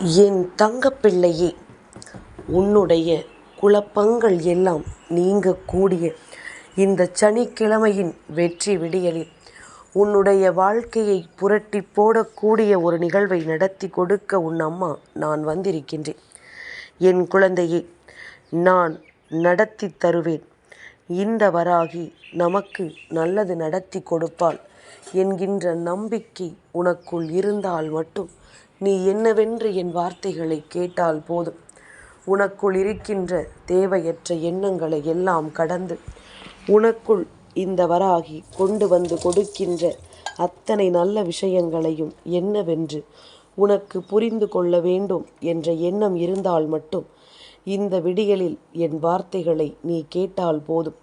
என் தங்கப்பிள்ளையே உன்னுடைய குழப்பங்கள் எல்லாம் நீங்கக்கூடிய இந்த சனிக்கிழமையின் வெற்றி விடியலில் உன்னுடைய வாழ்க்கையை புரட்டி போடக்கூடிய ஒரு நிகழ்வை நடத்தி கொடுக்க உன் அம்மா நான் வந்திருக்கின்றேன். என் குழந்தையே நான் நடத்தி தருவேன். இந்த வராகி நமக்கு நல்லது நடத்தி கொடுப்பாள் என்கின்ற நம்பிக்கை உனக்குள் இருந்தால் மட்டும் நீ என்னவென்று என் வார்த்தைகளை கேட்டால் போதும். உனக்குள் இருக்கின்ற தேவையற்ற எண்ணங்களை எல்லாம் கடந்து உனக்குள் இந்த வராகி கொண்டு வந்து கொடுக்கின்ற அத்தனை நல்ல விஷயங்களையும் என்னவென்று உனக்கு புரிந்து கொள்ள வேண்டும் என்ற எண்ணம் இருந்தால் மட்டும் இந்த விடியலில் என் வார்த்தைகளை நீ கேட்டால் போதும்.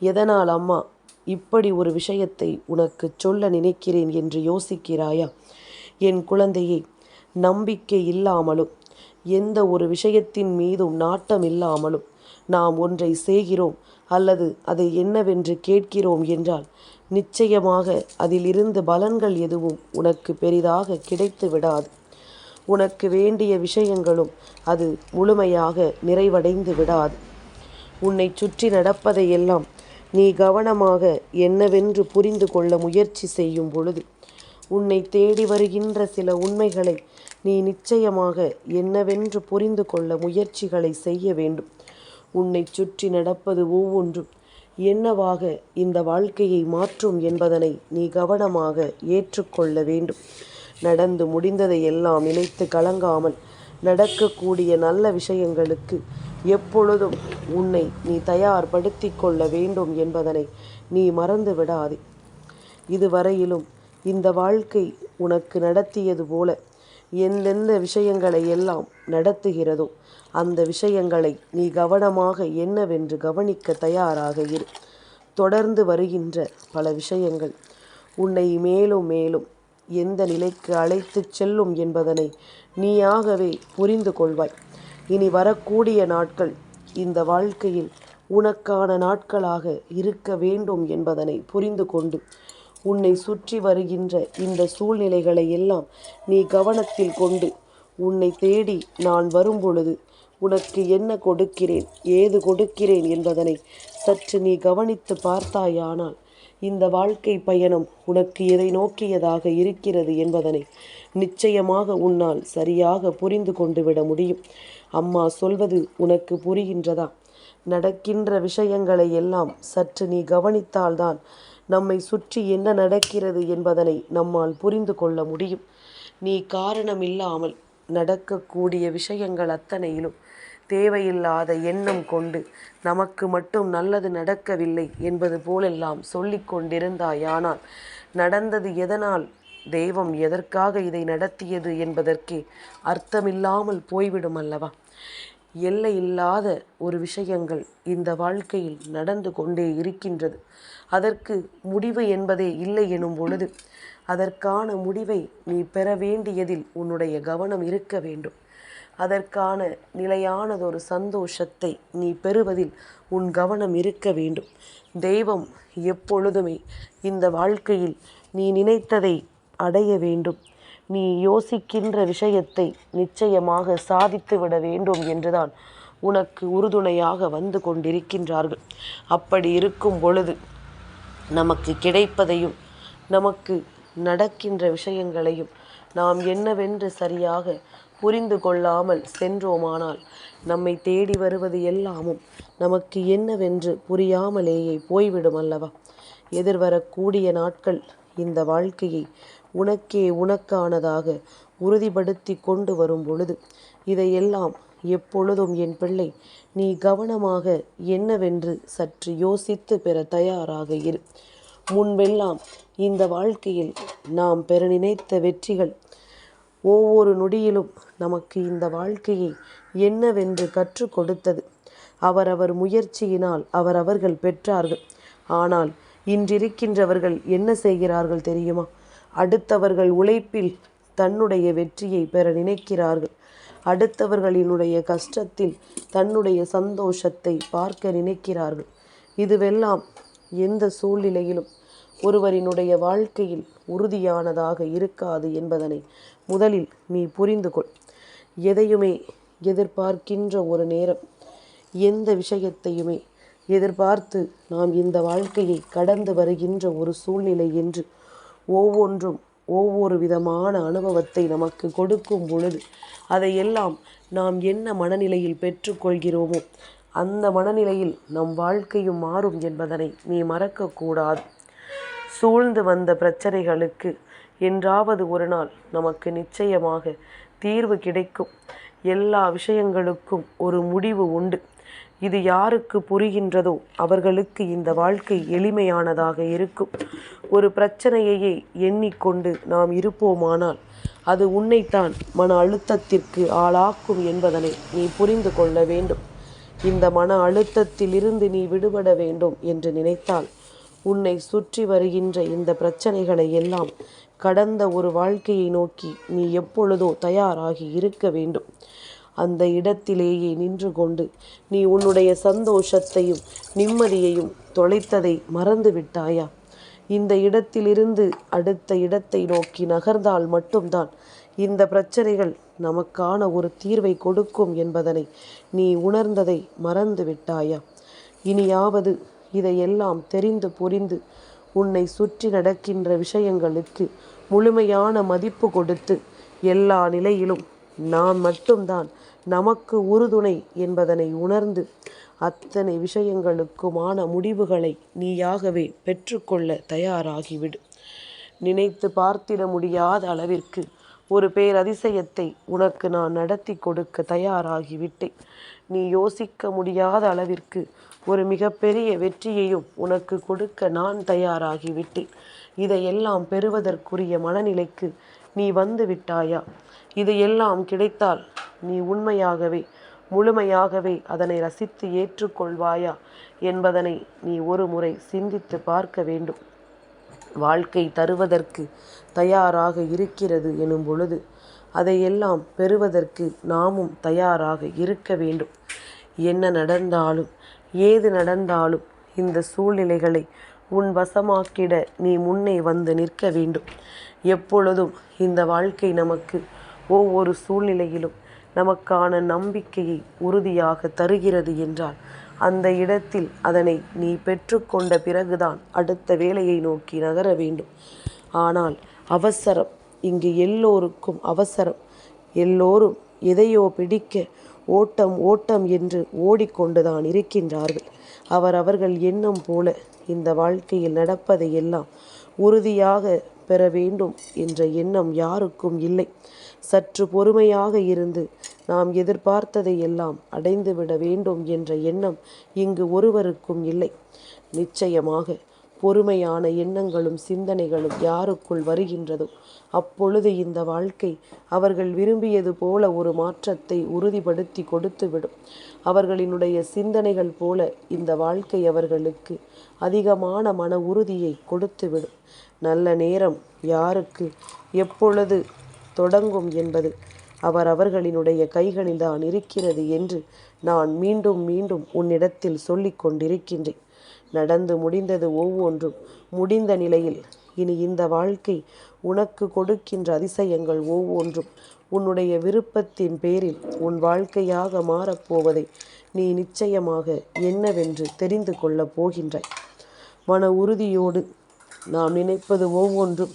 எதனால் அம்மா இப்படி ஒரு விஷயத்தை உனக்கு சொல்ல நினைக்கிறேன் என்று யோசிக்கிறாயா? என் குழந்தையை நம்பிக்கை இல்லாமலும் எந்த ஒரு விஷயத்தின் மீதும் நாட்டம் இல்லாமலும் நாம் ஒன்றை செய்கிறோம் அல்லது அதை என்னவென்று கேட்கிறோம் என்றால் நிச்சயமாக அதிலிருந்து பலன்கள் எதுவும் உனக்கு பெரிதாக கிடைத்து விடாது. உனக்கு வேண்டிய விஷயங்களும் அது முழுமையாக நிறைவடைந்து விடாது. உன்னை சுற்றி நடப்பதையெல்லாம் நீ கவனமாக என்னவென்று புரிந்து கொள்ள முயற்சி செய்யும் பொழுது உன்னை தேடி வருகின்ற சில உண்மைகளை நீ நிச்சயமாக என்னவென்று புரிந்து கொள்ள முயற்சிகளை செய்ய வேண்டும். உன்னை சுற்றி நடப்பது ஒவ்வொன்றும் என்னவாக இந்த வாழ்க்கையை மாற்றும் என்பதனை நீ கவனமாக ஏற்றுக்கொள்ள வேண்டும். நடந்து முடிந்ததை எல்லாம் நினைத்து கலங்காமல் நடக்கக்கூடிய நல்ல விஷயங்களுக்கு எப்பொழுதும் உன்னை நீ தயார்படுத்தி கொள்ள வேண்டும் என்பதனை நீ மறந்து விடாதே இதுவரையிலும் இந்த வாழ்க்கை உனக்கு நடத்தியது போல எந்தெந்த விஷயங்களை எல்லாம் நடத்துகிறதோ அந்த விஷயங்களை நீ கவனமாக என்னவென்று கவனிக்க தயாராக இரு. தொடர்ந்து வருகின்ற பல விஷயங்கள் உன்னை மேலும் மேலும் எந்த நிலைக்கு அழைத்துச் செல்லும் என்பதனை நீயாகவே புரிந்து கொள்வாய். இனி வரக்கூடிய நாட்கள் இந்த வாழ்க்கையில் உனக்கான நாட்களாக இருக்க வேண்டும் என்பதனை புரிந்து கொண்டு உன்னை சுற்றி வருகின்ற இந்த சூழ்நிலைகளை எல்லாம் நீ கவனத்தில் கொண்டு உன்னை தேடி நான் வரும்பொழுது உனக்கு என்ன கொடுக்கிறேன் ஏது கொடுக்கிறேன் என்பதனை சற்று நீ கவனித்து பார்த்தாயானால் இந்த வாழ்க்கை பயணம் உனக்கு எதை நோக்கியதாக இருக்கிறது என்பதனை நிச்சயமாக உன்னால் சரியாக புரிந்து கொண்டு விட முடியும். அம்மா சொல்வது உனக்கு புரிகின்றதா? நடக்கின்ற விஷயங்களை எல்லாம் சற்று நீ கவனித்தால்தான் நம்மை சுற்றி என்ன நடக்கிறது என்பதனை நம்மால் புரிந்து கொள்ள முடியும். நீ காரணமில்லாமல் நடக்கக்கூடிய விஷயங்கள் அத்தனையிலும் தேவையில்லாத எண்ணம் கொண்டு நமக்கு மட்டும் நல்லது நடக்கவில்லை என்பது போலெல்லாம் சொல்லி கொண்டிருந்தாயானால் நடந்தது எதனால்? தெய்வம் எதற்காக இதை நடத்தியது என்பதற்கே அர்த்தமில்லாமல் போய்விடும் அல்லவா? எல்லை இல்லாத ஒரு விஷயங்கள் இந்த வாழ்க்கையில் நடந்து கொண்டே இருக்கின்றது. அதற்கு முடிவு என்பதே இல்லை எனும் பொழுது அதற்கான முடிவை நீ பெற வேண்டியதில் உன்னுடைய கவனம் இருக்க வேண்டும். அதற்கான நிலையானதொரு சந்தோஷத்தை நீ பெறுவதில் உன் கவனம் இருக்க வேண்டும். தெய்வம் எப்பொழுதுமே இந்த வாழ்க்கையில் நீ நினைத்ததை அடைய வேண்டும். நீ யோசிக்கின்ற விஷயத்தை நிச்சயமாக சாதித்து விட வேண்டும் என்றுதான் உனக்கு உறுதுணையாக வந்து கொண்டிருக்கின்றார்கள். அப்படி இருக்கும் பொழுது நமக்கு கிடைப்பதையும் நமக்கு நடக்கின்ற விஷயங்களையும் நாம் என்னவென்று சரியாக புரிந்து கொள்ளாமல் சென்றோமானால் நம்மை தேடி வருவது எல்லாமும் நமக்கு என்னவென்று புரியாமலேயே போய்விடும் அல்லவா? எதிர்வரக்கூடிய நாட்கள் இந்த வாழ்க்கையை உனக்கே உனக்கானதாக உறுதிப்படுத்தி கொண்டு வரும் பொழுது இதையெல்லாம் எப்பொழுதும் என் பிள்ளை நீ கவனமாக என்னவென்று சற்று யோசித்து பெற தயாராக இரு. முன்பெல்லாம் இந்த வாழ்க்கையில் நாம் பெற நினைத்த வெற்றிகள் ஒவ்வொரு நொடியிலும் நமக்கு இந்த வாழ்க்கையை என்னவென்று கற்றுக் கொடுத்தது. அவரவர் முயற்சியினால் அவரவர்கள் பெற்றார்கள். ஆனால் இன்றிருக்கின்றவர்கள் என்ன செய்கிறார்கள் தெரியுமா? அடுத்தவர்கள் உழைப்பில் தன்னுடைய வெற்றியை பெற நினைக்கிறார்கள். அடுத்தவர்களினுடைய கஷ்டத்தில் தன்னுடைய சந்தோஷத்தை பார்க்க நினைக்கிறார்கள். இதுவெல்லாம் எந்த சூழ்நிலையிலும் ஒருவரினுடைய வாழ்க்கையில் உறுதியானதாக இருக்காது என்பதனை முதலில் நீ புரிந்து கொள். எதையுமே எதிர்பார்க்கின்ற ஒரு நேரம் எந்த விஷயத்தையுமே எதிர்பார்த்து நாம் இந்த வாழ்க்கையை கடந்து வருகின்ற ஒரு சூழ்நிலை என்று ஒவ்வொன்றும் ஒவ்வொரு விதமான அனுபவத்தை நமக்கு கொடுக்கும் பொழுது அதையெல்லாம் நாம் என்ன மனநிலையில் பெற்றுக்கொள்கிறோமோ அந்த மனநிலையில் நம் வாழ்க்கையும் மாறும் என்பதனை நீ மறக்கக்கூடாது. சூழ்ந்து வந்த பிரச்சனைகளுக்கு என்றாவது ஒரு நாள் நமக்கு நிச்சயமாக தீர்வு கிடைக்கும். எல்லா விஷயங்களுக்கும் ஒரு முடிவு உண்டு. இது யாருக்கு புரிகின்றதோ அவர்களுக்கு இந்த வாழ்க்கை எளிமையானதாக இருக்கும். ஒரு பிரச்சனையையே எண்ணிக்கொண்டு நாம் இருப்போமானால் அது உன்னைத்தான் மன அழுத்தத்திற்கு ஆளாக்கும் என்பதனை நீ புரிந்து கொள்ள வேண்டும். இந்த மன அழுத்தத்திலிருந்து நீ விடுபட வேண்டும் என்று நினைத்தால் உன்னை சுற்றி வருகின்ற இந்த பிரச்சனைகளை எல்லாம் கடந்த ஒரு வாழ்க்கையை நோக்கி நீ எப்பொழுதோ தயாராகி இருக்க வேண்டும். அந்த இடத்திலேயே நின்று கொண்டு நீ உன்னுடைய சந்தோஷத்தையும் நிம்மதியையும் தொலைத்ததை மறந்து விட்டாயா இந்த இடத்திலிருந்து அடுத்த இடத்தை நோக்கி நகர்ந்தால் மட்டும்தான் இந்த பிரச்சனைகள் நமக்கான ஒரு தீர்வை கொடுக்கும் என்பதனை நீ உணர்ந்ததை மறந்து விட்டாயா இனியாவது இதையெல்லாம் தெரிந்து புரிந்து உன்னை சுற்றி நடக்கின்ற விஷயங்களுக்கு முழுமையான மதிப்பு கொடுத்து எல்லா நிலையிலும் நான் மட்டும்தான். நமக்கு உறுதுணை என்பதனை உணர்ந்து அத்தனை விஷயங்களுக்குமான முடிவுகளை நீயாகவே பெற்றுக்கொள்ள தயாராகிவிடு. நினைத்து பார்த்திட முடியாத அளவிற்கு ஒரு பேரதிசயத்தை உனக்கு நான் நடத்தி கொடுக்க தயாராகிவிட்டேன். நீ யோசிக்க முடியாத அளவிற்கு ஒரு மிகப்பெரிய வெற்றியையும் உனக்கு கொடுக்க நான் தயாராகிவிட்டேன். இதையெல்லாம் பெறுவதற்குரிய மனநிலைக்கு நீ வந்து விட்டாயா? இதையெல்லாம் கிடைத்தால் நீ உண்மையாகவே முழுமையாகவே அதனை ரசித்து ஏற்றுக்கொள்வாயா என்பதனை நீ ஒரு முறை சிந்தித்து பார்க்க வேண்டும். வாழ்க்கை தருவதற்கு தயாராக இருக்கிறது எனும் பொழுது அதையெல்லாம் பெறுவதற்கு நாமும் தயாராக இருக்க வேண்டும். என்ன நடந்தாலும் ஏது நடந்தாலும் இந்த சூழ்நிலைகளை உன் வசமாக்கிட நீ முன்னே வந்து நிற்க வேண்டும். எப்பொழுதும் இந்த வாழ்க்கை நமக்கு ஒவ்வொரு சூழ்நிலையிலும் நமக்கான நம்பிக்கையை உறுதியாக தருகிறது என்றால் அந்த இடத்தில் அதனை நீ பெற்றுக்கொண்ட பிறகுதான் அடுத்த வேலையை நோக்கி நகர வேண்டும். ஆனால் அவசரம் இங்கு எல்லோருக்கும் அவசரம். எல்லோரும் எதையோ பிடிக்க ஓட்டம் ஓட்டம் என்று ஓடிக்கொண்டுதான் இருக்கின்றார்கள். அவர் அவர்கள் எண்ணம் போல இந்த வாழ்க்கையில் நடப்பதை எல்லாம் உறுதியாக பெற வேண்டும் என்ற எண்ணம் யாருக்கும் இல்லை. சற்று பொறுமையாக இருந்து நாம் எதிர்பார்த்ததை எல்லாம் அடைந்துவிட வேண்டும் என்ற எண்ணம் இங்கு ஒருவருக்கும் இல்லை. நிச்சயமாக பொறுமையான எண்ணங்களும் சிந்தனைகளும் யாருக்குள் வருகின்றதோ அப்பொழுது இந்த வாழ்க்கை அவர்கள் விரும்பியது போல ஒரு மாற்றத்தை உறுதிப்படுத்தி கொடுத்துவிடும் அவர்களினுடைய சிந்தனைகள் போல இந்த வாழ்க்கை அவர்களுக்கு அதிகமான மன உறுதியை கொடுத்துவிடும் நல்ல நேரம் யாருக்கு? எப்பொழுது தொடங்கும் என்பது அவர் அவர்களினுடைய கைகளில்தான் இருக்கிறது என்று நான் மீண்டும் மீண்டும் உன்னிடத்தில் சொல்லிக் கொண்டிருக்கின்றேன். நடந்து முடிந்தது ஒவ்வொன்றும் முடிந்த நிலையில் இனி இந்த வாழ்க்கை உனக்கு கொடுக்கின்ற அதிசயங்கள் ஒவ்வொன்றும் உன்னுடைய விருப்பத்தின் பேரில் உன் வாழ்க்கையாக மாறப்போவதை நீ நிச்சயமாக என்னவென்று தெரிந்து கொள்ளப் போகின்றாய். மன உறுதியோடு நாம் நினைப்பது ஒவ்வொன்றும்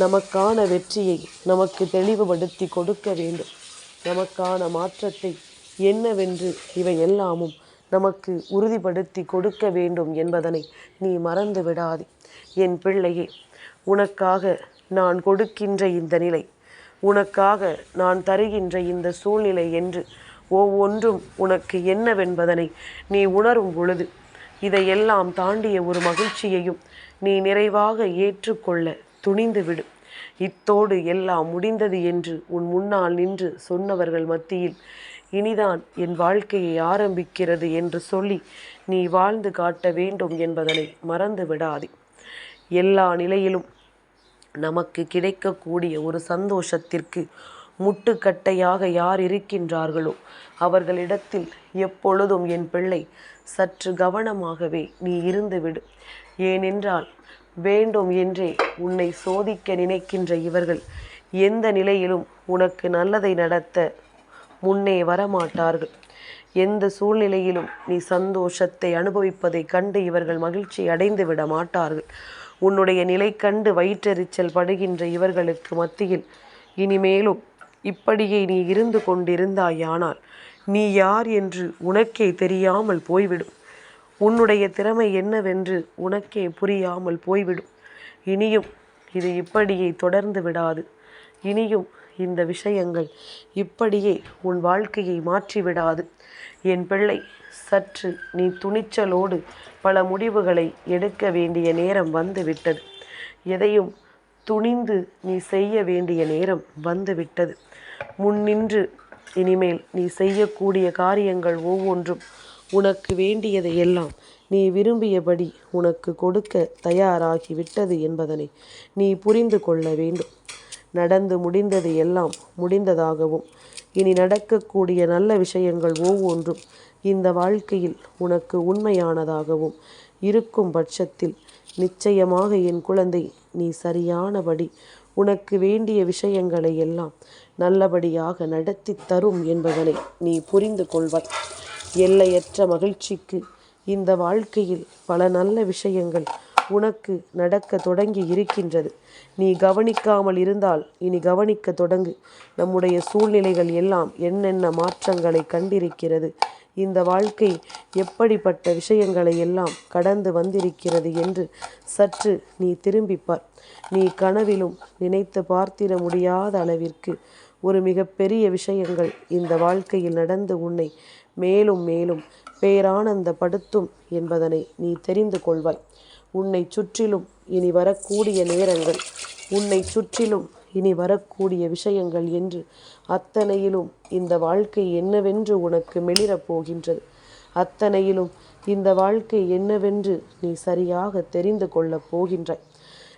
நமக்கான வெற்றியை நமக்கு தெளிவுபடுத்தி கொடுக்க வேண்டும். நமக்கான மாற்றத்தை என்னவென்று இவை எல்லாமும் நமக்கு உறுதிப்படுத்தி கொடுக்க வேண்டும் என்பதனை நீ மறந்து விடாதே. என் பிள்ளையே உனக்காக நான் கொடுக்கின்ற இந்த நிலை உனக்காக நான் தருகின்ற இந்த சூழ்நிலை என்று ஒவ்வொன்றும் உனக்கு என்னவென்பதனை நீ உணரும் பொழுது இதையெல்லாம் தாண்டிய ஒரு மகிழ்ச்சியையும் நீ நிறைவாக ஏற்றுக்கொள்ள துணிந்து விடு. இத்தோடு எல்லாம் முடிந்தது என்று உன் முன்னால் நின்று சொன்னவர்கள் மத்தியில் இனிதான் என் வாழ்க்கையை ஆரம்பிக்கிறது என்று சொல்லி நீ வாழ்ந்து காட்ட வேண்டும் என்பதனை மறந்து விடாதே. எல்லா நிலையிலும் நமக்கு கிடைக்கக்கூடிய ஒரு சந்தோஷத்திற்கு முட்டுக்கட்டையாக யார் இருக்கின்றார்களோ அவர்களிடத்தில் எப்பொழுதும் என் பிள்ளை சற்று கவனமாகவே நீ இருந்துவிடு ஏனென்றால் வேண்டும் என்றே உன்னை சோதிக்க நினைக்கின்ற இவர்கள் எந்த நிலையிலும் உனக்கு நல்லதை நடத்த முன்னே வரமாட்டார்கள். எந்த சூழ்நிலையிலும் நீ சந்தோஷத்தை அனுபவிப்பதைக் கண்டு இவர்கள் மகிழ்ச்சி அடைந்து விட மாட்டார்கள். உன்னுடைய நிலை கண்டு வயிற்றெரிச்சல் படுகின்ற இவர்களுக்கு மத்தியில் இனிமேலும் இப்படியே நீ இருந்து கொண்டிருந்தாயானால் நீ யார் என்று உனக்கே தெரியாமல் போய்விடும். உன்னுடைய திறமை என்னவென்று உனக்கே புரியாமல் போய்விடும். இனியும் இது இப்படியே தொடர்ந்து விடாது. இனியும் இந்த விஷயங்கள் இப்படியே உன் வாழ்க்கையை மாற்றிவிடாது என் பிள்ளை சற்று நீ துணிச்சலோடு பல முடிவுகளை எடுக்க வேண்டிய நேரம் வந்துவிட்டது. எதையும் துணிந்து நீ செய்ய வேண்டிய நேரம் வந்துவிட்டது. முன்னின்று இனிமேல் நீ செய்யக்கூடிய காரியங்கள் ஒவ்வொன்றும் உனக்கு வேண்டியதை எல்லாம் நீ விரும்பியபடி உனக்கு கொடுக்க தயாராகி விட்டது என்பதனை நீ புரிந்து கொள்ள வேண்டும். நடந்து முடிந்தது எல்லாம் முடிந்ததாகவும் இனி நடக்கக்கூடிய நல்ல விஷயங்கள் ஒவ்வொன்றும் இந்த வாழ்க்கையில் உனக்கு உண்மையானதாகவும் இருக்கும் பட்சத்தில் நிச்சயமாக என் குழந்தை நீ சரியானபடி உனக்கு வேண்டிய விஷயங்களை எல்லாம் நல்லபடியாக நடத்தி தரும் என்பதனை நீ புரிந்து கொள்வாய். எல்லையற்ற மகிழ்ச்சிக்கு. இந்த வாழ்க்கையில் பல நல்ல விஷயங்கள் உனக்கு நடக்க தொடங்கி இருக்கின்றது. நீ கவனிக்காமல் இருந்தால் இனி கவனிக்க தொடங்கு. நம்முடைய சூழ்நிலைகள் எல்லாம் என்னென்ன மாற்றங்களை கண்டிருக்கிறது. இந்த வாழ்க்கை எப்படிப்பட்ட விஷயங்களை எல்லாம் கடந்து வந்திருக்கிறது என்று சற்று நீ திரும்பிப்பார். நீ கனவிலும் நினைத்து பார்த்திட முடியாத அளவிற்கு ஒரு மிகப்பெரிய விஷயங்கள் இந்த வாழ்க்கையில் நடந்து உன்னை மேலும் மேலும் பேரானந்தப்படுத்தும் என்பதனை நீ தெரிந்து கொள்வாய். உன்னை சுற்றிலும் இனி வரக்கூடிய நேரங்கள் உன்னை சுற்றிலும் இனி வரக்கூடிய விஷயங்கள் என்று அத்தனையிலும் இந்த வாழ்க்கை என்னவென்று உனக்கு மெளிரப் போகின்றது. அத்தனையிலும் இந்த வாழ்க்கை என்னவென்று நீ சரியாக தெரிந்து கொள்ளப் போகின்றாய்.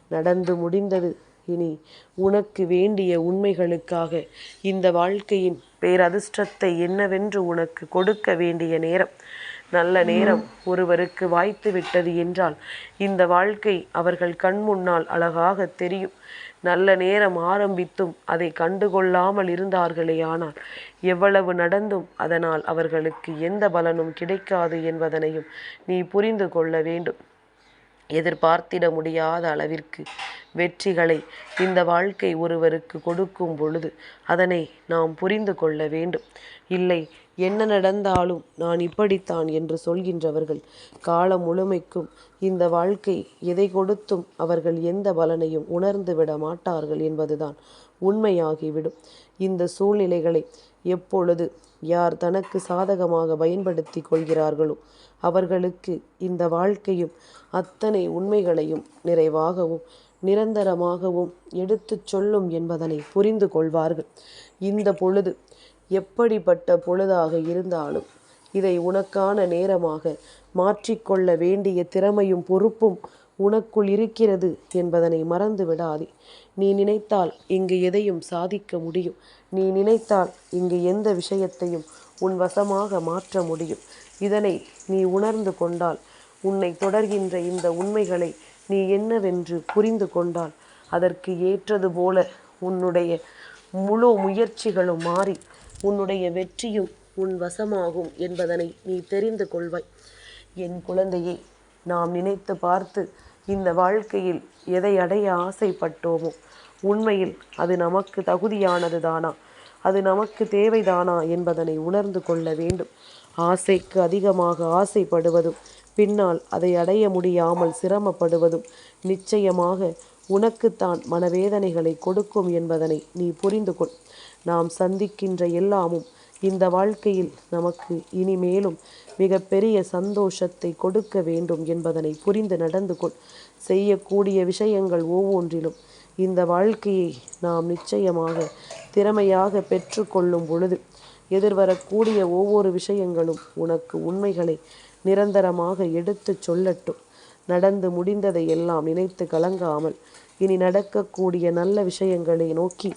நடந்து முடிந்தது இனி உனக்கு வேண்டிய உண்மைகளுக்காக இந்த வாழ்க்கையின் பேரதிர்ஷ்டத்தை என்னவென்று உனக்கு கொடுக்க வேண்டிய நேரம். நல்ல நேரம் ஒருவருக்கு வாய்த்து விட்டது என்றால் இந்த வாழ்க்கை அவர்கள் கண் முன்னால் அழகாக தெரியும். நல்ல நேரம் ஆரம்பித்தும் அதை கண்டுகொள்ளாமல் இருந்தார்களே ஆனால் எவ்வளவு நடந்தும் அதனால் அவர்களுக்கு எந்த பலனும் கிடைக்காது என்பதனையும் நீ புரிந்து கொள்ள வேண்டும். எதிர்பார்த்திட முடியாத அளவிற்கு வெற்றிகளை இந்த வாழ்க்கை ஒருவருக்கு கொடுக்கும் பொழுது அதனை நாம் புரிந்து கொள்ள வேண்டும். இல்லை என்ன நடந்தாலும் நான் இப்படித்தான் என்று சொல்கின்றவர்கள் காலம் முழுமைக்கும் இந்த வாழ்க்கை எதை கொடுத்தும் அவர்கள் எந்த பலனையும் உணர்ந்து விட மாட்டார்கள் என்பதுதான் உண்மையாகிவிடும். இந்த சூழ்நிலைகளை எப்பொழுது? யார் தனக்கு சாதகமாக பயன்படுத்தி கொள்கிறார்களோ அவர்களுக்கு இந்த வாழ்க்கையும் அத்தனை உண்மைகளையும் நிறைவாகவும் நிரந்தரமாகவும் எடுத்துச் சொல்லும் என்பதனை புரிந்து கொள்வார்கள். இந்த பொழுது எப்படிப்பட்ட பொழுதாக இருந்தாலும் இதை உனக்கான நேரமாக மாற்றிக்கொள்ள வேண்டிய திறமையும் பொறுப்பும் உனக்குள் இருக்கிறது என்பதனை மறந்து விடாதே. நீ நினைத்தால் இங்கு எதையும் சாதிக்க முடியும். நீ நினைத்தால் இங்கு எந்த விஷயத்தையும் உன் வசமாக மாற்ற முடியும். இதனை நீ உணர்ந்து கொண்டால் உன்னை தொடர்கின்ற இந்த உண்மைகளை நீ என்னவென்று புரிந்து கொண்டால் அதற்கு ஏற்றது போல உன்னுடைய முழு முயற்சிகளும் மாறி உன்னுடைய வெற்றியும் உன் வசமாகும் என்பதனை நீ தெரிந்து கொள்வாய். என் குழந்தையை நாம் நினைத்து பார்த்து இந்த வாழ்க்கையில் எதை அடைய ஆசைப்பட்டோமோ உண்மையில் அது நமக்கு தகுதியானது தானா? அது நமக்கு தேவைதானா என்பதனை உணர்ந்து கொள்ள வேண்டும். ஆசைக்கு அதிகமாக ஆசைப்படுவதும் பின்னால் அதை அடைய முடியாமல் சிரமப்படுவதும் நிச்சயமாக உனக்குத்தான் மனவேதனைகளை கொடுக்கும் என்பதனை நீ புரிந்து கொள் நாம் சந்திக்கின்ற எல்லாமும் இந்த வாழ்க்கையில் நமக்கு இனிமேலும் மிகப்பெரிய சந்தோஷத்தை கொடுக்க வேண்டும் என்பதனை புரிந்து நடந்து கொள். செய்யக்கூடிய விஷயங்கள் ஒவ்வொன்றிலும் இந்த வாழ்க்கையை நாம் நிச்சயமாக திறமையாக பெற்றுக்கொள்ளும் பொழுது எதிர்வரக்கூடிய ஒவ்வொரு விஷயங்களும் உனக்கு உண்மைகளை நிரந்தரமாக எடுத்துச் சொல்லட்டும். நடந்து முடிந்ததை எல்லாம் நினைத்து கலங்காமல் இனி நடக்கக்கூடிய நல்ல விஷயங்களை நோக்கி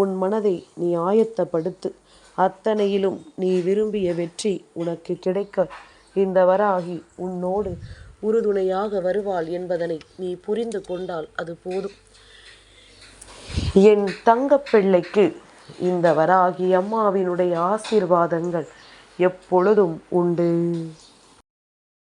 உன் மனதை நீ ஆயத்தப்படுத்து. அத்தனையிலும் நீ விரும்பிய வெற்றி உனக்கு கிடைக்க. இந்த வராகி உன்னோடு உறுதுணையாக வருவாள் என்பதனை நீ புரிந்து கொண்டால் அது போதும். என் தங்கப்பிள்ளைக்கு இந்த வராகி அம்மாவினுடைய ஆசீர்வாதங்கள் எப்பொழுதும் உண்டு.